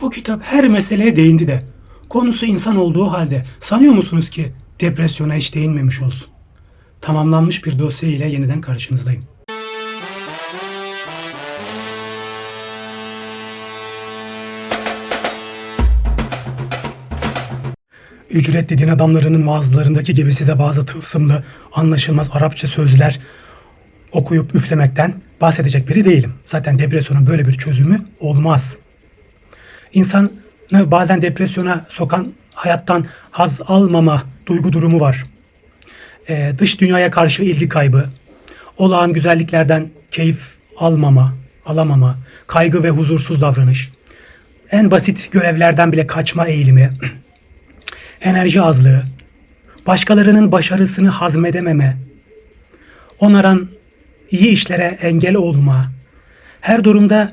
Bu kitap her meseleye değindi de konusu insan olduğu halde sanıyor musunuz ki depresyona hiç değinmemiş olsun? Tamamlanmış bir dosya ile yeniden karşınızdayım. Ücretli din adamlarının vaazlarındaki gibi size bazı tılsımlı, anlaşılmaz Arapça sözler okuyup üflemekten bahsedecek biri değilim. Zaten depresyonun böyle bir çözümü olmaz. İnsanı bazen depresyona sokan hayattan haz almama duygu durumu var. Ee, dış dünyaya karşı ilgi kaybı, olağan güzelliklerden keyif almama, alamama, kaygı ve huzursuz davranış, en basit görevlerden bile kaçma eğilimi, enerji azlığı, başkalarının başarısını hazmedememe, onaran iyi işlere engel olma, her durumda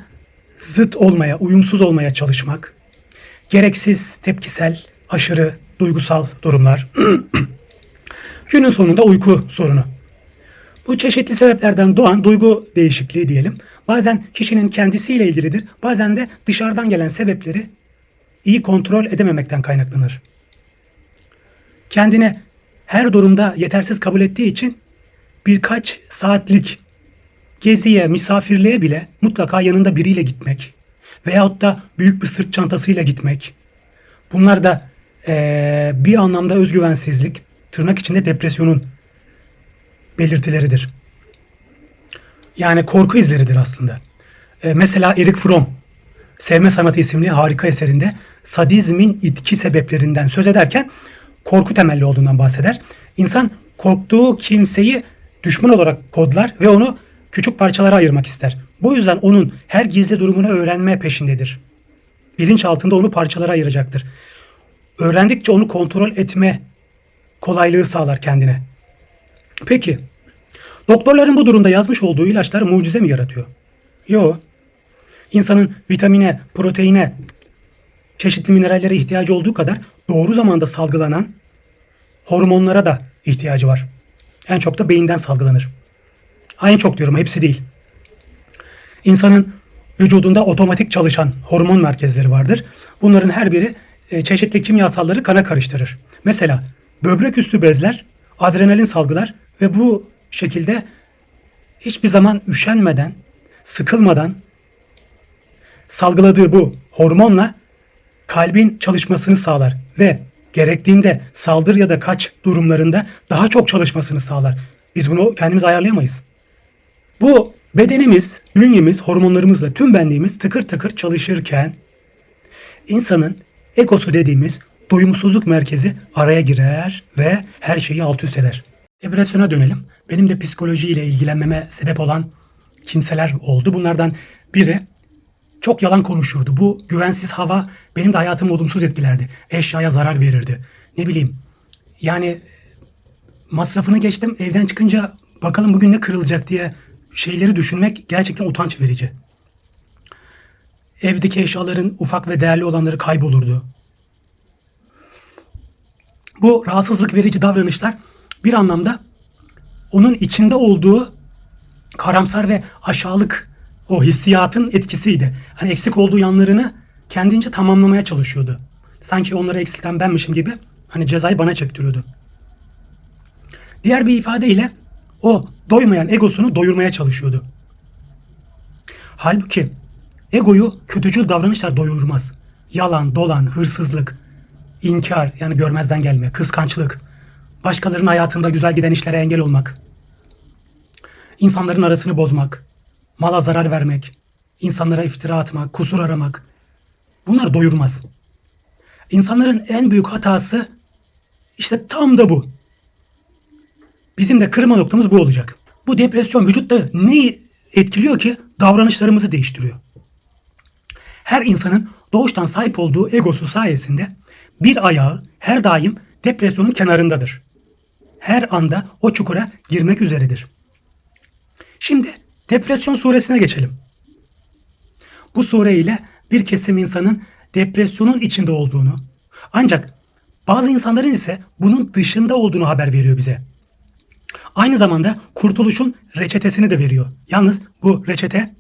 zıt olmaya, uyumsuz olmaya çalışmak, gereksiz, tepkisel, aşırı, duygusal durumlar, günün sonunda uyku sorunu. Bu çeşitli sebeplerden doğan duygu değişikliği diyelim. Bazen kişinin kendisiyle ilgilidir, bazen de dışarıdan gelen sebepleri iyi kontrol edememekten kaynaklanır. Kendini her durumda yetersiz kabul ettiği için birkaç saatlik geziye, misafirliğe bile mutlaka yanında biriyle gitmek veyahut da büyük bir sırt çantasıyla gitmek. Bunlar da eee, bir anlamda özgüvensizlik, tırnak içinde depresyonun belirtileridir. Yani korku izleridir aslında. Eee, mesela Erik Fromm, Sevme Sanatı isimli harika eserinde sadizmin itki sebeplerinden söz ederken korku temelli olduğundan bahseder. İnsan korktuğu kimseyi düşman olarak kodlar ve onu küçük parçalara ayırmak ister. Bu yüzden onun her gizli durumunu öğrenme peşindedir. Bilinç altında onu parçalara ayıracaktır. Öğrendikçe onu kontrol etme kolaylığı sağlar kendine. Peki, doktorların bu durumda yazmış olduğu ilaçlar mucize mi yaratıyor? Yok. İnsanın vitamine, proteine, çeşitli minerallere ihtiyacı olduğu kadar doğru zamanda salgılanan hormonlara da ihtiyacı var. En çok da beyinden salgılanır. En çok diyorum hepsi değil. İnsanın vücudunda otomatik çalışan hormon merkezleri vardır. Bunların her biri e, çeşitli kimyasalları kana karıştırır. Mesela böbrek üstü bezler adrenalin salgılar ve bu şekilde hiçbir zaman üşenmeden, sıkılmadan salgıladığı bu hormonla kalbin çalışmasını sağlar ve gerektiğinde saldır ya da kaç durumlarında daha çok çalışmasını sağlar. Biz bunu kendimiz ayarlayamayız. Bu bedenimiz, bünyemiz, hormonlarımızla tüm benliğimiz tıkır tıkır çalışırken insanın egosu dediğimiz doyumsuzluk merkezi araya girer ve her şeyi alt üst eder. Depresyona dönelim. Benim de psikolojiyle ilgilenmeme sebep olan kimseler oldu. Bunlardan biri çok yalan konuşurdu. Bu güvensiz hava benim de hayatımı olumsuz etkilerdi. Eşyaya zarar verirdi. Ne bileyim. Yani masrafını geçtim. Evden çıkınca bakalım bugün ne kırılacak diye şeyleri düşünmek gerçekten utanç verici. Evdeki eşyaların ufak ve değerli olanları kaybolurdu. Bu rahatsızlık verici davranışlar bir anlamda onun içinde olduğu karamsar ve aşağılık o hissiyatın etkisiydi. Hani eksik olduğu yanlarını kendince tamamlamaya çalışıyordu. Sanki onları eksilten benmişim gibi hani cezayı bana çektiriyordu. Diğer bir ifadeyle o doymayan egosunu doyurmaya çalışıyordu. Halbuki egoyu kötücül davranışlar doyurmaz. Yalan, dolan, hırsızlık, inkar yani görmezden gelme, kıskançlık, başkalarının hayatında güzel giden işlere engel olmak, insanların arasını bozmak, mala zarar vermek, insanlara iftira atmak, kusur aramak. Bunlar doyurmaz. İnsanların en büyük hatası işte tam da bu. Bizim de kırma noktamız bu olacak. Bu depresyon vücutta neyi etkiliyor ki? Davranışlarımızı değiştiriyor. Her insanın doğuştan sahip olduğu egosu sayesinde bir ayağı her daim depresyonun kenarındadır. Her anda o çukura girmek üzeredir. Şimdi Depresyon suresine geçelim. Bu sure ile bir kesim insanın depresyonun içinde olduğunu ancak bazı insanların ise bunun dışında olduğunu haber veriyor bize. Aynı zamanda kurtuluşun reçetesini de veriyor. Yalnız bu reçete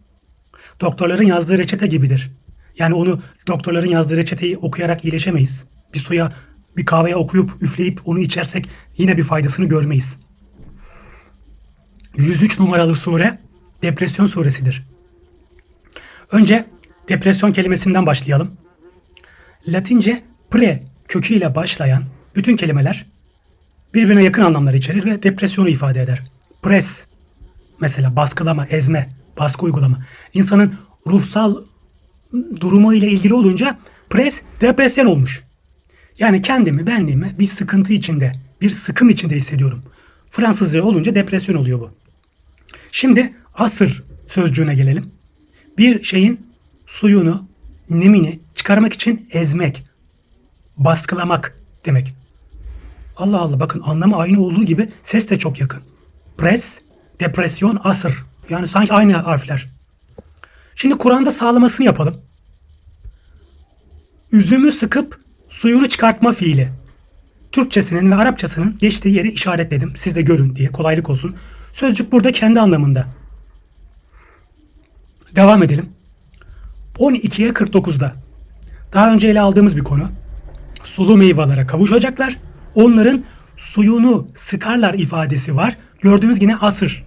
doktorların yazdığı reçete gibidir. Yani onu doktorların yazdığı reçeteyi okuyarak iyileşemeyiz. Bir suya, bir kahveye okuyup üfleyip onu içersek yine bir faydasını görmeyiz. 103 numaralı sure depresyon suresidir. Önce depresyon kelimesinden başlayalım. Latince pre köküyle başlayan bütün kelimeler birbirine yakın anlamlar içerir ve depresyonu ifade eder. Pres mesela baskılama, ezme, baskı uygulama. İnsanın ruhsal durumu ile ilgili olunca pres depresyon olmuş. Yani kendimi, benliğimi bir sıkıntı içinde, bir sıkım içinde hissediyorum. Fransızca olunca depresyon oluyor bu. Şimdi asır sözcüğüne gelelim. Bir şeyin suyunu, nemini çıkarmak için ezmek, baskılamak demek. Allah Allah bakın anlamı aynı olduğu gibi ses de çok yakın. Pres, depresyon, asır. Yani sanki aynı harfler. Şimdi Kur'an'da sağlamasını yapalım. Üzümü sıkıp suyunu çıkartma fiili. Türkçesinin ve Arapçasının geçtiği yeri işaretledim. Siz de görün diye kolaylık olsun. Sözcük burada kendi anlamında. Devam edelim. 12'ye 49'da. Daha önce ele aldığımız bir konu. Sulu meyvelere kavuşacaklar. Onların suyunu sıkarlar ifadesi var. Gördüğünüz yine asır.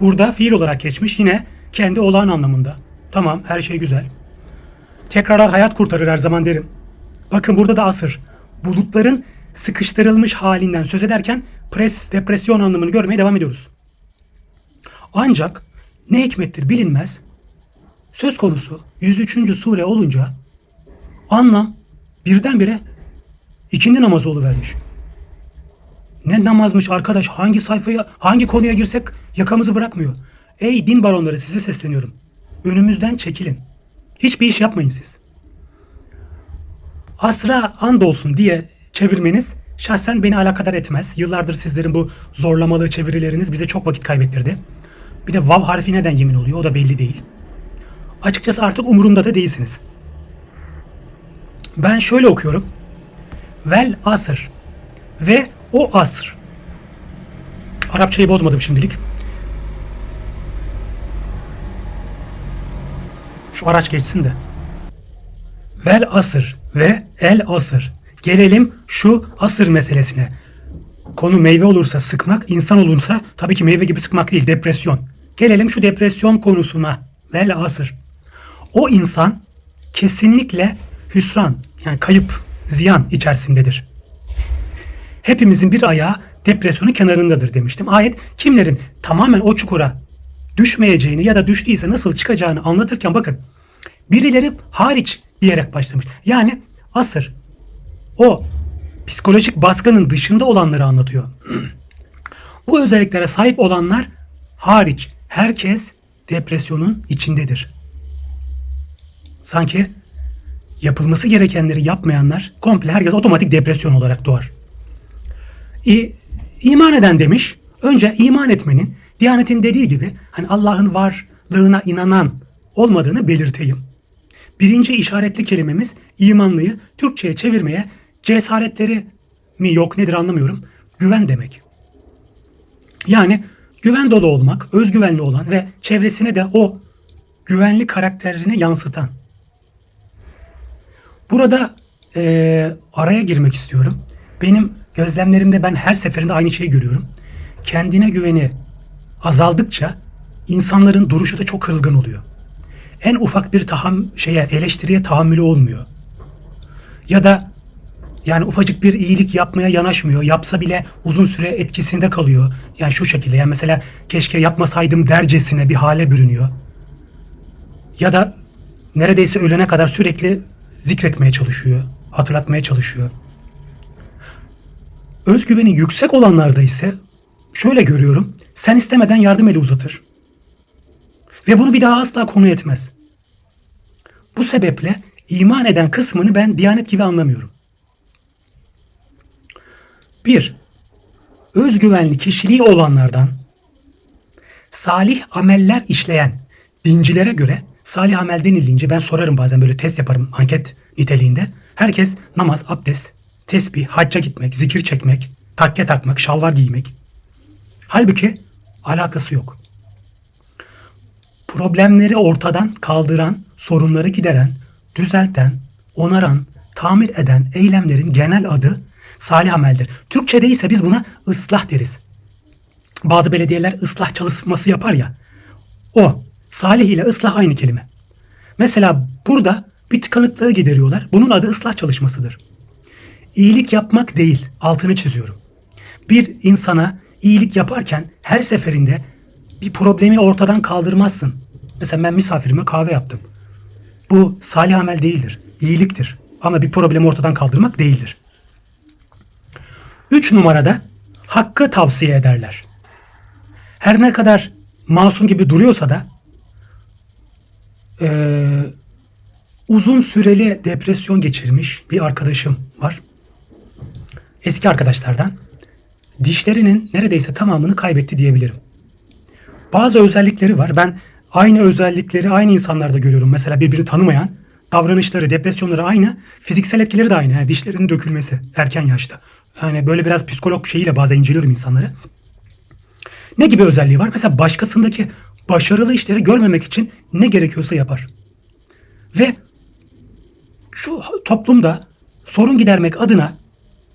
Burada fiil olarak geçmiş yine kendi olağan anlamında. Tamam her şey güzel. Tekrarlar hayat kurtarır her zaman derim. Bakın burada da asır. Bulutların sıkıştırılmış halinden söz ederken pres, depresyon anlamını görmeye devam ediyoruz. Ancak ne hikmettir bilinmez. Söz konusu 103. sure olunca anlam birdenbire ikindi namazı vermiş. Ne namazmış arkadaş hangi sayfaya hangi konuya girsek yakamızı bırakmıyor. Ey din baronları size sesleniyorum. Önümüzden çekilin. Hiçbir iş yapmayın siz. Asra andolsun diye çevirmeniz şahsen beni alakadar etmez. Yıllardır sizlerin bu zorlamalı çevirileriniz bize çok vakit kaybettirdi. Bir de vav harfi neden yemin oluyor o da belli değil. Açıkçası artık umurumda da değilsiniz. Ben şöyle okuyorum. Vel asır ve o asr. Arapçayı bozmadım şimdilik. Şu araç geçsin de. Vel asır ve el asır. Gelelim şu asır meselesine. Konu meyve olursa sıkmak, insan olursa tabii ki meyve gibi sıkmak değil, depresyon. Gelelim şu depresyon konusuna. Vel asır. O insan kesinlikle hüsran, yani kayıp, ziyan içerisindedir. Hepimizin bir ayağı depresyonun kenarındadır demiştim. Ayet kimlerin tamamen o çukura düşmeyeceğini ya da düştüyse nasıl çıkacağını anlatırken bakın birileri hariç diyerek başlamış. Yani asır o psikolojik baskının dışında olanları anlatıyor. Bu özelliklere sahip olanlar hariç herkes depresyonun içindedir. Sanki yapılması gerekenleri yapmayanlar komple herkes otomatik depresyon olarak doğar. İ, iman eden demiş. Önce iman etmenin Diyanet'in dediği gibi hani Allah'ın varlığına inanan olmadığını belirteyim. Birinci işaretli kelimemiz imanlıyı Türkçe'ye çevirmeye cesaretleri mi yok nedir anlamıyorum. Güven demek. Yani güven dolu olmak, özgüvenli olan ve çevresine de o güvenli karakterini yansıtan. Burada e, araya girmek istiyorum. Benim gözlemlerimde ben her seferinde aynı şeyi görüyorum. Kendine güveni azaldıkça insanların duruşu da çok kırılgan oluyor. En ufak bir taham şeye eleştiriye tahammülü olmuyor. Ya da yani ufacık bir iyilik yapmaya yanaşmıyor. Yapsa bile uzun süre etkisinde kalıyor. Yani şu şekilde yani mesela keşke yapmasaydım dercesine bir hale bürünüyor. Ya da neredeyse ölene kadar sürekli zikretmeye çalışıyor. Hatırlatmaya çalışıyor. Özgüveni yüksek olanlarda ise şöyle görüyorum. Sen istemeden yardım eli uzatır. Ve bunu bir daha asla konu etmez. Bu sebeple iman eden kısmını ben diyanet gibi anlamıyorum. Bir, özgüvenli kişiliği olanlardan salih ameller işleyen dincilere göre salih amel denilince ben sorarım bazen böyle test yaparım anket niteliğinde. Herkes namaz, abdest, tesbih, hacca gitmek, zikir çekmek, takke takmak, şalvar giymek. Halbuki alakası yok. Problemleri ortadan kaldıran, sorunları gideren, düzelten, onaran, tamir eden eylemlerin genel adı salih ameldir. Türkçe'de ise biz buna ıslah deriz. Bazı belediyeler ıslah çalışması yapar ya. O, salih ile ıslah aynı kelime. Mesela burada bir tıkanıklığı gideriyorlar. Bunun adı ıslah çalışmasıdır. İyilik yapmak değil, altını çiziyorum. Bir insana iyilik yaparken her seferinde bir problemi ortadan kaldırmazsın. Mesela ben misafirime kahve yaptım. Bu salih amel değildir, iyiliktir. Ama bir problemi ortadan kaldırmak değildir. Üç numarada hakkı tavsiye ederler. Her ne kadar masum gibi duruyorsa da eee, uzun süreli depresyon geçirmiş bir arkadaşım var. Eski arkadaşlardan. Dişlerinin neredeyse tamamını kaybetti diyebilirim. Bazı özellikleri var. Ben aynı özellikleri aynı insanlarda görüyorum. Mesela birbirini tanımayan davranışları, depresyonları aynı. Fiziksel etkileri de aynı. Yani dişlerinin dökülmesi erken yaşta. Yani böyle biraz psikolog şeyiyle bazen inceliyorum insanları. Ne gibi özelliği var? Mesela başkasındaki başarılı işleri görmemek için ne gerekiyorsa yapar. Ve şu toplumda sorun gidermek adına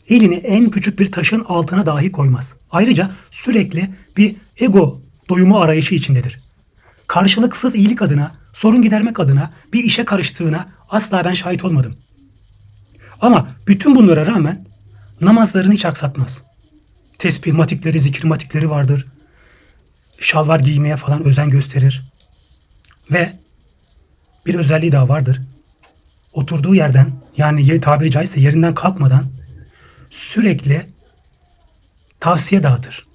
elini en küçük bir taşın altına dahi koymaz. Ayrıca sürekli bir ego doyumu arayışı içindedir. Karşılıksız iyilik adına, sorun gidermek adına bir işe karıştığına asla ben şahit olmadım. Ama bütün bunlara rağmen namazlarını hiç aksatmaz. Tesbih matikleri, zikir matikleri vardır. Şalvar giymeye falan özen gösterir. Ve bir özelliği daha vardır. Oturduğu yerden yani tabiri caizse yerinden kalkmadan sürekli tavsiye dağıtır.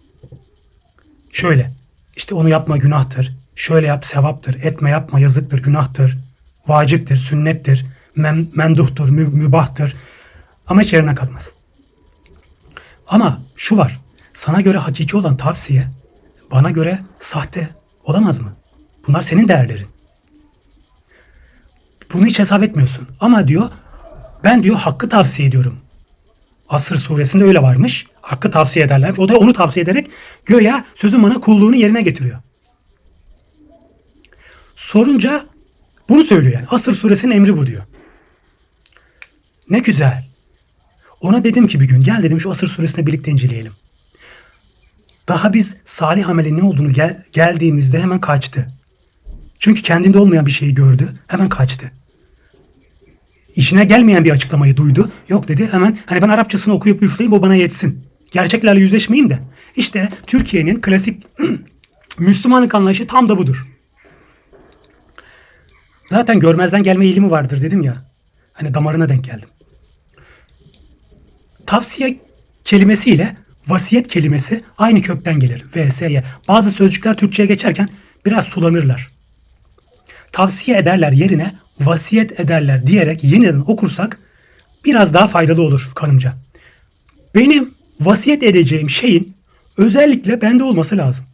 Şöyle işte onu yapma günahtır. Şöyle yap sevaptır. Etme yapma yazıktır günahtır. Vaciptir, sünnettir. Men, menduhtur, mü, mübahtır. Ama hiç yerinden kalkmaz. Ama şu var. Sana göre hakiki olan tavsiye bana göre sahte olamaz mı? Bunlar senin değerlerin. Bunu hiç hesap etmiyorsun. Ama diyor ben diyor hakkı tavsiye ediyorum. Asır suresinde öyle varmış. Hakkı tavsiye ederler. O da onu tavsiye ederek göya sözün bana kulluğunu yerine getiriyor. Sorunca bunu söylüyor yani. Asır suresinin emri bu diyor. Ne güzel. Ona dedim ki bir gün gel dedim şu Asır suresine birlikte inceleyelim. Daha biz salih amelin ne olduğunu gel- geldiğimizde hemen kaçtı. Çünkü kendinde olmayan bir şeyi gördü. Hemen kaçtı. İşine gelmeyen bir açıklamayı duydu. Yok dedi hemen hani ben Arapçasını okuyup üfleyeyim o bana yetsin. Gerçeklerle yüzleşmeyeyim de. İşte Türkiye'nin klasik Müslümanlık anlayışı tam da budur. Zaten görmezden gelme eğilimi vardır dedim ya. Hani damarına denk geldim. Tavsiye kelimesiyle vasiyet kelimesi aynı kökten gelir. VSY. Bazı sözcükler Türkçe'ye geçerken biraz sulanırlar. Tavsiye ederler yerine vasiyet ederler diyerek yeniden okursak biraz daha faydalı olur kanımca. Benim vasiyet edeceğim şeyin özellikle bende olması lazım.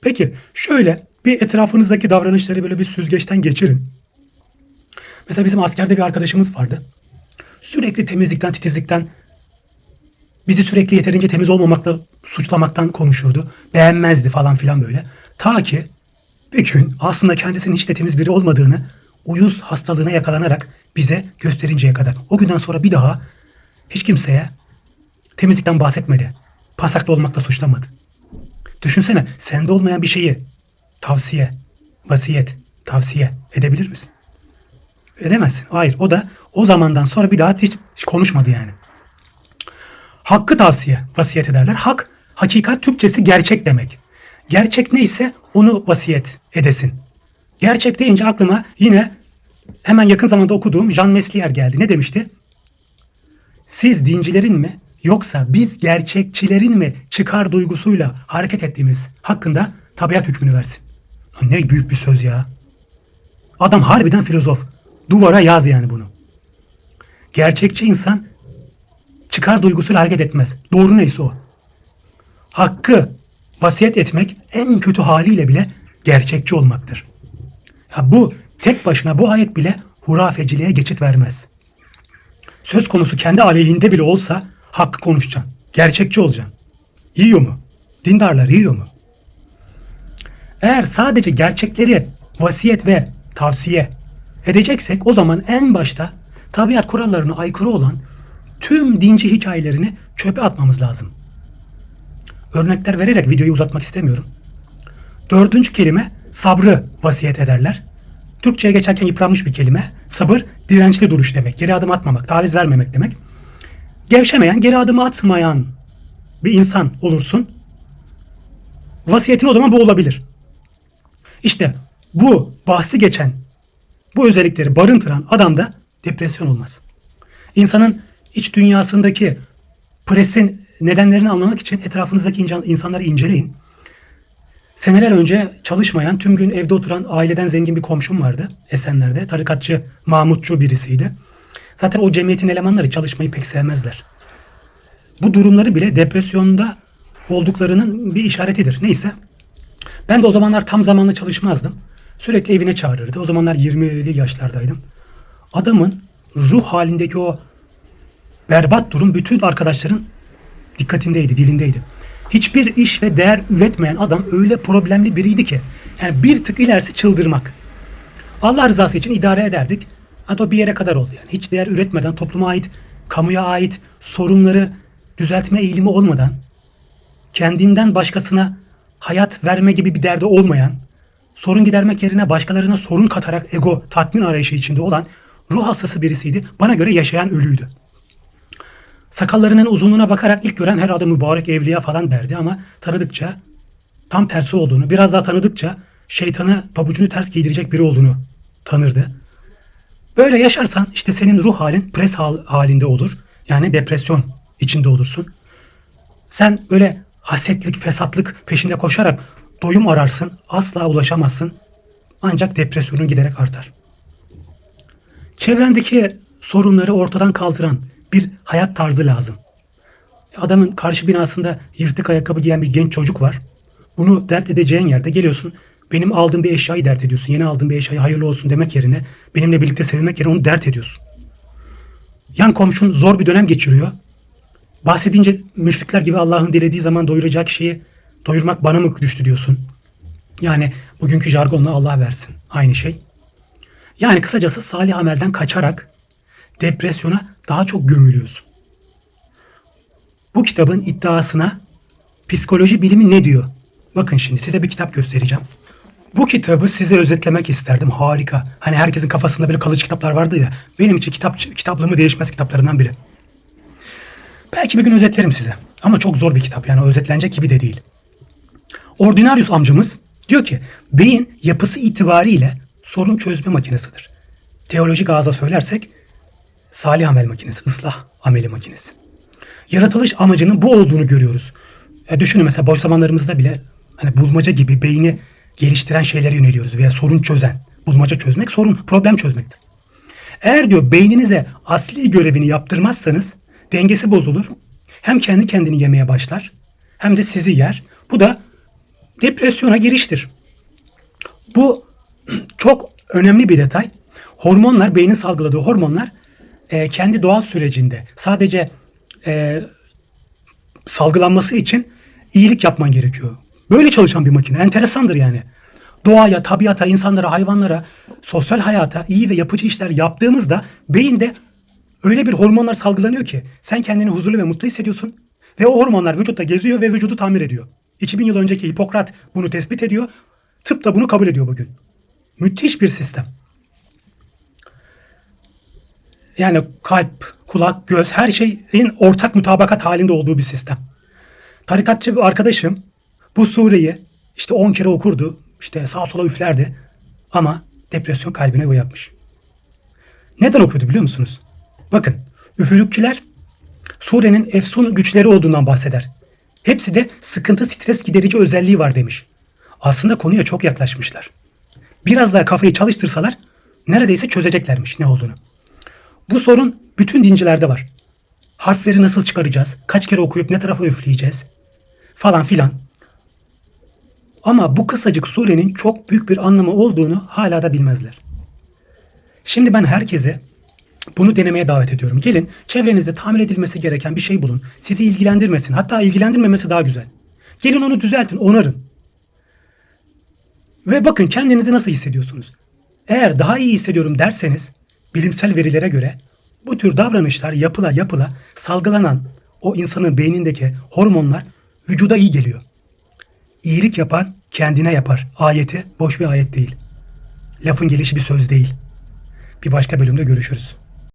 Peki şöyle bir etrafınızdaki davranışları böyle bir süzgeçten geçirin. Mesela bizim askerde bir arkadaşımız vardı. Sürekli temizlikten, titizlikten bizi sürekli yeterince temiz olmamakla suçlamaktan konuşurdu. Beğenmezdi falan filan böyle. Ta ki bir gün aslında kendisinin hiç de temiz biri olmadığını uyuz hastalığına yakalanarak bize gösterinceye kadar. O günden sonra bir daha hiç kimseye temizlikten bahsetmedi. Pasaklı olmakla suçlamadı. Düşünsene sende olmayan bir şeyi tavsiye, vasiyet, tavsiye edebilir misin? Edemezsin. Hayır. O da o zamandan sonra bir daha hiç, hiç konuşmadı yani. Hakkı tavsiye, vasiyet ederler. Hak, hakikat Türkçesi gerçek demek. Gerçek neyse onu vasiyet edesin. Gerçek deyince aklıma yine hemen yakın zamanda okuduğum Jean Meslier geldi. Ne demişti? Siz dincilerin mi yoksa biz gerçekçilerin mi çıkar duygusuyla hareket ettiğimiz hakkında tabiat hükmünü versin. Ne büyük bir söz ya. Adam harbiden filozof. Duvara yaz yani bunu. Gerçekçi insan çıkar duygusuyla hareket etmez. Doğru neyse o. Hakkı vasiyet etmek en kötü haliyle bile gerçekçi olmaktır. Ya bu tek başına bu ayet bile hurafeciliğe geçit vermez. Söz konusu kendi aleyhinde bile olsa hakkı konuşacaksın. Gerçekçi olacaksın. Yiyor mu? Dindarlar yiyor mu? Eğer sadece gerçekleri vasiyet ve tavsiye edeceksek o zaman en başta tabiat kurallarına aykırı olan tüm dinci hikayelerini çöpe atmamız lazım. Örnekler vererek videoyu uzatmak istemiyorum. Dördüncü kelime sabrı vasiyet ederler. Türkçe'ye geçerken yıpranmış bir kelime. Sabır dirençli duruş demek. Geri adım atmamak, taviz vermemek demek. Gevşemeyen, geri adım atmayan bir insan olursun. Vasiyetin o zaman bu olabilir. İşte bu bahsi geçen bu özellikleri barındıran adamda depresyon olmaz. İnsanın iç dünyasındaki presin nedenlerini anlamak için etrafınızdaki insanları inceleyin. Seneler önce çalışmayan, tüm gün evde oturan aileden zengin bir komşum vardı Esenler'de. Tarikatçı, Mahmutçu birisiydi. Zaten o cemiyetin elemanları çalışmayı pek sevmezler. Bu durumları bile depresyonda olduklarının bir işaretidir. Neyse. Ben de o zamanlar tam zamanlı çalışmazdım. Sürekli evine çağırırdı. O zamanlar 20'li yaşlardaydım. Adamın ruh halindeki o berbat durum bütün arkadaşların dikkatindeydi, dilindeydi. Hiçbir iş ve değer üretmeyen adam öyle problemli biriydi ki. Yani bir tık ilerisi çıldırmak. Allah rızası için idare ederdik. Hatta bir yere kadar oldu yani. Hiç değer üretmeden topluma ait, kamuya ait sorunları düzeltme eğilimi olmadan kendinden başkasına hayat verme gibi bir derdi olmayan, sorun gidermek yerine başkalarına sorun katarak ego tatmin arayışı içinde olan ruh hastası birisiydi. Bana göre yaşayan ölüydü. Sakallarının uzunluğuna bakarak ilk gören herhalde mübarek evliya falan derdi ama tanıdıkça tam tersi olduğunu, biraz daha tanıdıkça şeytanı pabucunu ters giydirecek biri olduğunu tanırdı. Böyle yaşarsan işte senin ruh halin pres hal- halinde olur. Yani depresyon içinde olursun. Sen böyle hasetlik, fesatlık peşinde koşarak doyum ararsın. Asla ulaşamazsın. Ancak depresyonun giderek artar. Çevrendeki sorunları ortadan kaldıran bir hayat tarzı lazım. Adamın karşı binasında yırtık ayakkabı giyen bir genç çocuk var. Bunu dert edeceğin yerde geliyorsun. Benim aldığım bir eşyayı dert ediyorsun. Yeni aldığım bir eşyayı hayırlı olsun demek yerine benimle birlikte sevinmek yerine onu dert ediyorsun. Yan komşun zor bir dönem geçiriyor. Bahsedince müşrikler gibi Allah'ın dilediği zaman doyuracak şeyi doyurmak bana mı düştü diyorsun. Yani bugünkü jargonla Allah versin. Aynı şey. Yani kısacası salih amelden kaçarak depresyona daha çok gömülüyorsun. Bu kitabın iddiasına psikoloji bilimi ne diyor? Bakın şimdi size bir kitap göstereceğim. Bu kitabı size özetlemek isterdim. Harika. Hani herkesin kafasında böyle kalıcı kitaplar vardı ya. Benim için kitap kitaplığımı değişmez kitaplarından biri. Belki bir gün özetlerim size. Ama çok zor bir kitap yani özetlenecek gibi de değil. Ordinarius amcamız diyor ki beyin yapısı itibariyle sorun çözme makinesidir. Teolojik ağza söylersek salih amel makinesi, ıslah ameli makinesi. Yaratılış amacının bu olduğunu görüyoruz. E düşünün mesela boş zamanlarımızda bile hani bulmaca gibi beyni geliştiren şeylere yöneliyoruz veya sorun çözen. Bulmaca çözmek sorun, problem çözmektir. Eğer diyor beyninize asli görevini yaptırmazsanız dengesi bozulur. Hem kendi kendini yemeye başlar hem de sizi yer. Bu da depresyona giriştir. Bu çok önemli bir detay. Hormonlar, beynin salgıladığı hormonlar e, kendi doğal sürecinde sadece e, salgılanması için iyilik yapman gerekiyor. Böyle çalışan bir makine. Enteresandır yani. Doğaya, tabiata, insanlara, hayvanlara, sosyal hayata iyi ve yapıcı işler yaptığımızda beyinde öyle bir hormonlar salgılanıyor ki sen kendini huzurlu ve mutlu hissediyorsun ve o hormonlar vücutta geziyor ve vücudu tamir ediyor. 2000 yıl önceki Hipokrat bunu tespit ediyor. Tıp da bunu kabul ediyor bugün. Müthiş bir sistem. Yani kalp, kulak, göz her şeyin ortak mutabakat halinde olduğu bir sistem. Tarikatçı bir arkadaşım bu sureyi işte 10 kere okurdu. işte sağa sola üflerdi. Ama depresyon kalbine yapmış. Neden okuyordu biliyor musunuz? Bakın üfürükçüler surenin efsun güçleri olduğundan bahseder. Hepsi de sıkıntı stres giderici özelliği var demiş. Aslında konuya çok yaklaşmışlar. Biraz daha kafayı çalıştırsalar neredeyse çözeceklermiş ne olduğunu. Bu sorun bütün dincilerde var. Harfleri nasıl çıkaracağız? Kaç kere okuyup ne tarafa üfleyeceğiz? Falan filan. Ama bu kısacık surenin çok büyük bir anlamı olduğunu hala da bilmezler. Şimdi ben herkese bunu denemeye davet ediyorum. Gelin çevrenizde tamir edilmesi gereken bir şey bulun. Sizi ilgilendirmesin. Hatta ilgilendirmemesi daha güzel. Gelin onu düzeltin, onarın. Ve bakın kendinizi nasıl hissediyorsunuz? Eğer daha iyi hissediyorum derseniz bilimsel verilere göre bu tür davranışlar yapıla yapıla salgılanan o insanın beynindeki hormonlar vücuda iyi geliyor. İyilik yapan kendine yapar. Ayeti boş bir ayet değil. Lafın gelişi bir söz değil. Bir başka bölümde görüşürüz.